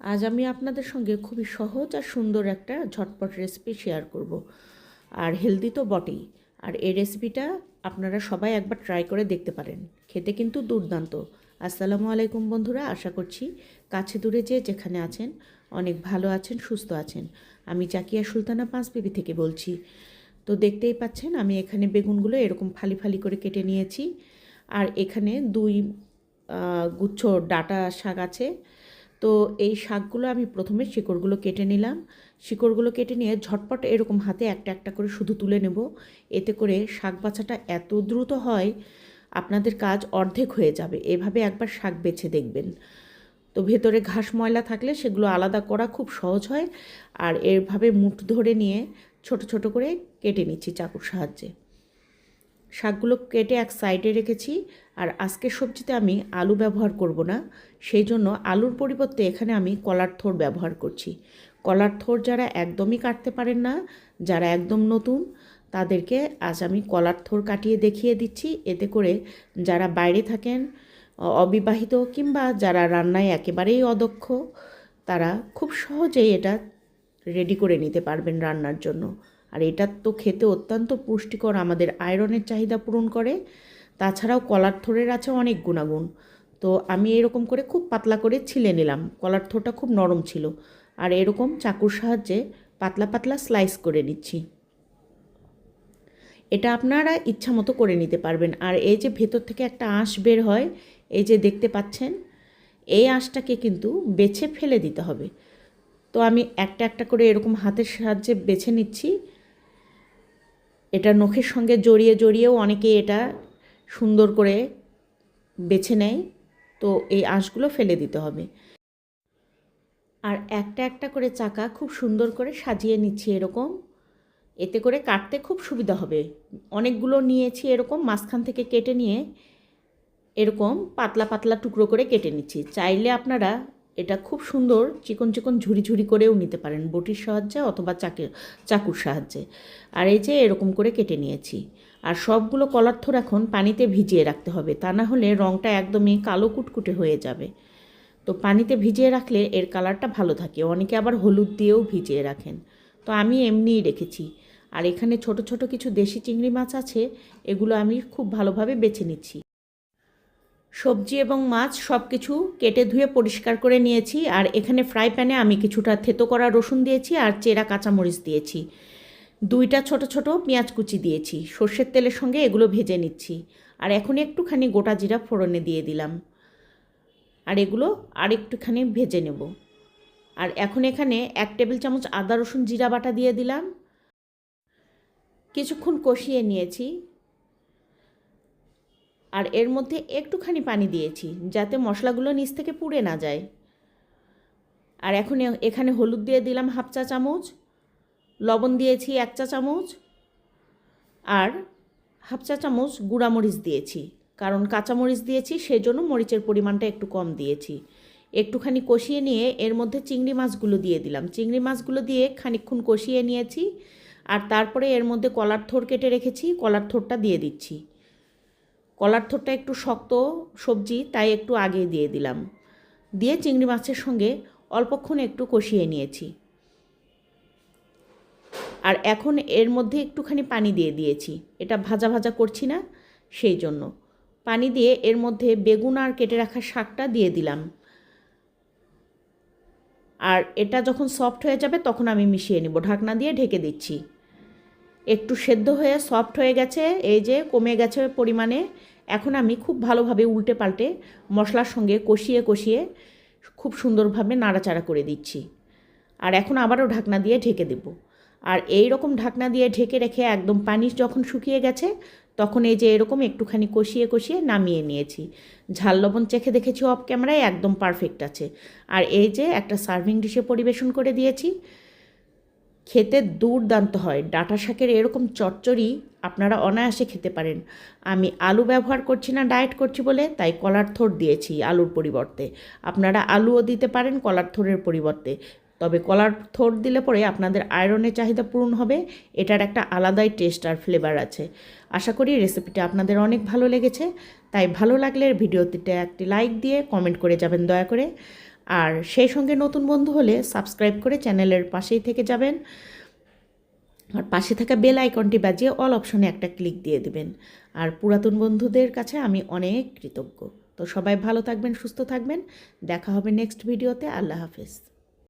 আজ আমি আপনাদের সঙ্গে খুবই সহজ আর সুন্দর একটা ঝটপট রেসিপি শেয়ার করব। আর হেলদি তো বটেই। আর এই রেসিপিটা আপনারা সবাই একবার ট্রাই করে দেখতে পারেন। খেতে কিন্তু দুর্দান্ত। আসসালামু আলাইকুম বন্ধুরা, আশা করছি কাছে দূরে যে যেখানে আছেন, অনেক ভালো আছেন, সুস্থ আছেন। আমি জাকিয়া সুলতানা পাঁচ পাঁচবিবি থেকে বলছি। তো দেখতেই পাচ্ছেন, আমি এখানে বেগুনগুলো এরকম ফালি ফালি করে কেটে নিয়েছি। আর এখানে দুই গুচ্ছ ডাটা শাক আছে। তো এই শাকগুলো আমি প্রথমে শিকড়গুলো কেটে নিলাম। শিকড়গুলো কেটে নিয়ে ঝটপট এরকম হাতে একটা একটা করে শুধু তুলে নেব। এতে করে শাক বাছাটা এত দ্রুত হয়, আপনাদের কাজ অর্ধেক হয়ে যাবে। এভাবে একবার শাক বেছে দেখবেন। তো ভেতরে ঘাস ময়লা থাকলে সেগুলো আলাদা করা খুব সহজ হয়। আর এভাবে মুঠ ধরে নিয়ে ছোট ছোট করে কেটে নিচ্ছি চাকুর সাহায্যে। শাকগুলো কেটে এক সাইডে রেখেছি, আর আজকের সবজিতে আমি আলু ব্যবহার করব না। সেই জন্য আলুর পরিবর্তে এখানে আমি কলার থোর ব্যবহার করছি। কলার থোর যারা একদমই কাটতে পারেন না, যারা একদম নতুন, তাদেরকে আজ আমি কলার থোর কাটিয়ে দেখিয়ে দিচ্ছি। এতে করে যারা বাইরে থাকেন অবিবাহিত কিংবা যারা রান্নায় একেবারেই অদক্ষ, তারা খুব সহজেই এটা রেডি করে নিতে পারবেন রান্নার জন্য। আর এটা তো খেতে অত্যন্ত পুষ্টিকর, আমাদের আয়রনের চাহিদা পূরণ করে। তাছাড়াও কলার থোরের আছে অনেক গুণাগুণ। তো আমি এরকম করে খুব পাতলা করে ছিলে নিলাম। কলার থোরটা খুব নরম ছিল। আর এরকম চাকুর সাহায্যে পাতলা পাতলা স্লাইস করে নিচ্ছি। এটা আপনারা ইচ্ছা মতো করে নিতে পারবেন। আর এই যে ভেতর থেকে একটা আঁশ বের হয়, এই যে দেখতে পাচ্ছেন, এই আঁশটাকে কিন্তু বেছে ফেলে দিতে হবে। তো আমি একটা একটা করে এরকম হাতের সাহায্যে বেছে নিচ্ছি। এটা নখের সঙ্গে জড়িয়ে জড়িয়েও অনেকে এটা সুন্দর করে বেছে নেয়। তো এই আঁশগুলো ফেলে দিতে হবে। আর একটা একটা করে চাকা খুব সুন্দর করে সাজিয়ে নিচ্ছি এরকম। এতে করে কাটতে খুব সুবিধা হবে। অনেকগুলো নিয়েছি এরকম, মাঝখান থেকে কেটে নিয়ে এরকম পাতলা পাতলা টুকরো করে কেটে নিচ্ছি। চাইলে আপনারা এটা খুব সুন্দর, চিকন চিকন ঝুড়ি ঝুড়ি করেও নিতে পারেন, বটির সাহায্যে অথবা চাকে, চাকুর সাহায্যে। আর এই যে এরকম করে কেটে নিয়েছি। আর সবগুলো কলার থোর এখন পানিতে ভিজিয়ে রাখতে হবে, তা না হলে রঙটা একদমই কালো কুটকুটে হয়ে যাবে। তো পানিতে ভিজিয়ে রাখলে এর কালারটা ভালো থাকে, অনেকে আবার হলুদ দিয়েও ভিজিয়ে রাখেন। তো আমি এমনিই রেখেছি। আর এখানে ছোট ছোট কিছু দেশি চিংড়ি মাছ আছে, এগুলো আমি খুব ভালোভাবে বেছে নিচ্ছি। সবজি এবং মাছ সব কিছু কেটে ধুয়ে পরিষ্কার করে নিয়েছি, আর এখানে ফ্রাই প্যানে আমি কিছুটা থেতো করা রসুন দিয়েছি আর চেরা কাঁচামরিচ দিয়েছি। দুইটা ছোট ছোট পেঁয়াজ কুচি দিয়েছি, সর্ষের তেলের সঙ্গে এগুলো ভেজে নিচ্ছি, আর এখন একটুখানি গোটা জিরা ফোড়নে দিয়ে দিলাম। আর এগুলো আর একটুখানি ভেজে নেব। আর এখন এখানে এক টেবিল চামচ আদা রসুন জিরা বাটা দিয়ে দিলাম। কিছুক্ষণ কষিয়ে নিয়েছি। আর এর মধ্যে একটুখানি পানি দিয়েছি, যাতে মশলাগুলো নিচ থেকে পুড়ে না যায়। আর এখন এখানে হলুদ দিয়ে দিলাম হাফ চা চামচ, লবণ দিয়েছি এক চা চামচ, আর হাফ চা চামচ গুঁড়ামরিচ দিয়েছি। কারণ কাঁচামরিচ দিয়েছি সেই জন্য মরিচের পরিমাণটা একটু কম দিয়েছি। একটুখানি কষিয়ে নিয়ে এর মধ্যে চিংড়ি মাছগুলো দিয়ে দিলাম। চিংড়ি মাছগুলো দিয়ে খানিকক্ষণ কষিয়ে নিয়েছি, আর তারপরে এর মধ্যে কলার থোর কেটে রেখেছি, কলার থোরটা দিয়ে দিচ্ছি। কলার থোরটা একটু শক্ত সবজি, তাই একটু আগে দিয়ে দিলাম। দিয়ে চিংড়ি মাছের সঙ্গে অল্পক্ষণ একটু কষিয়ে নিয়েছি। আর এখন এর মধ্যে একটুখানি পানি দিয়ে দিয়েছি। এটা ভাজা ভাজা করছি না, সেই জন্য। পানি দিয়ে এর মধ্যে বেগুন আর কেটে রাখা শাকটা দিয়ে দিলাম। আর এটা যখন সফট হয়ে যাবে, তখন আমি মিশিয়ে নেব। ঢাকনা দিয়ে ঢেকে দিচ্ছি। একটু সেদ্ধ হয়ে সফট হয়ে গেছে, এই যে কমে গেছে পরিমাণে। এখন আমি খুব ভালোভাবে উল্টে পাল্টে মশলার সঙ্গে কষিয়ে কষিয়ে খুব সুন্দরভাবে নাড়াচাড়া করে দিচ্ছি। আর এখন আবারও ঢাকনা দিয়ে ঢেকে দেব। আর এই রকম ঢাকনা দিয়ে ঢেকে রেখে একদম পানি যখন শুকিয়ে গেছে, তখন এই যে এরকম একটুখানি কষিয়ে কষিয়ে নামিয়ে নিয়েছি। ঝাল লবণ চেখে দেখেছি অফ ক্যামেরায় একদম পারফেক্ট আছে। আর এই যে একটা সার্ভিং ডিশে পরিবেশন করে দিয়েছি। খেতে দুর্দান্ত হয়। ডাটা শাকের এরকম চচ্চড়ি আপনারা অনায়াসে খেতে পারেন। আমি আলু ব্যবহার করছি না, ডায়েট করছি বলে, তাই কলার থোর দিয়েছি আলুর পরিবর্তে। আপনারা আলুও দিতে পারেন কলার থোরের পরিবর্তে। তবে কলার থোর দিলে পরে আপনাদের আয়রনের চাহিদা পূরণ হবে। এটার একটা আলাদাই টেস্ট আর ফ্লেভার আছে। আশা করি রেসিপিটা আপনাদের অনেক ভালো লেগেছে। তাই ভালো লাগলে ভিডিওটিতে একটি লাইক দিয়ে কমেন্ট করে যাবেন দয়া করে। আর সেই সঙ্গে নতুন বন্ধু হলে সাবস্ক্রাইব করে চ্যানেলের পাশেই থেকে যাবেন। আর পাশে থাকা বেল আইকনটি বাজিয়ে অল অপশনে একটা ক্লিক দিয়ে দেবেন। আর পুরাতন বন্ধুদের কাছে আমি অনেক কৃতজ্ঞ। তো সবাই ভালো থাকবেন, সুস্থ থাকবেন। দেখা হবে নেক্সট ভিডিওতে। আল্লাহ হাফেজ।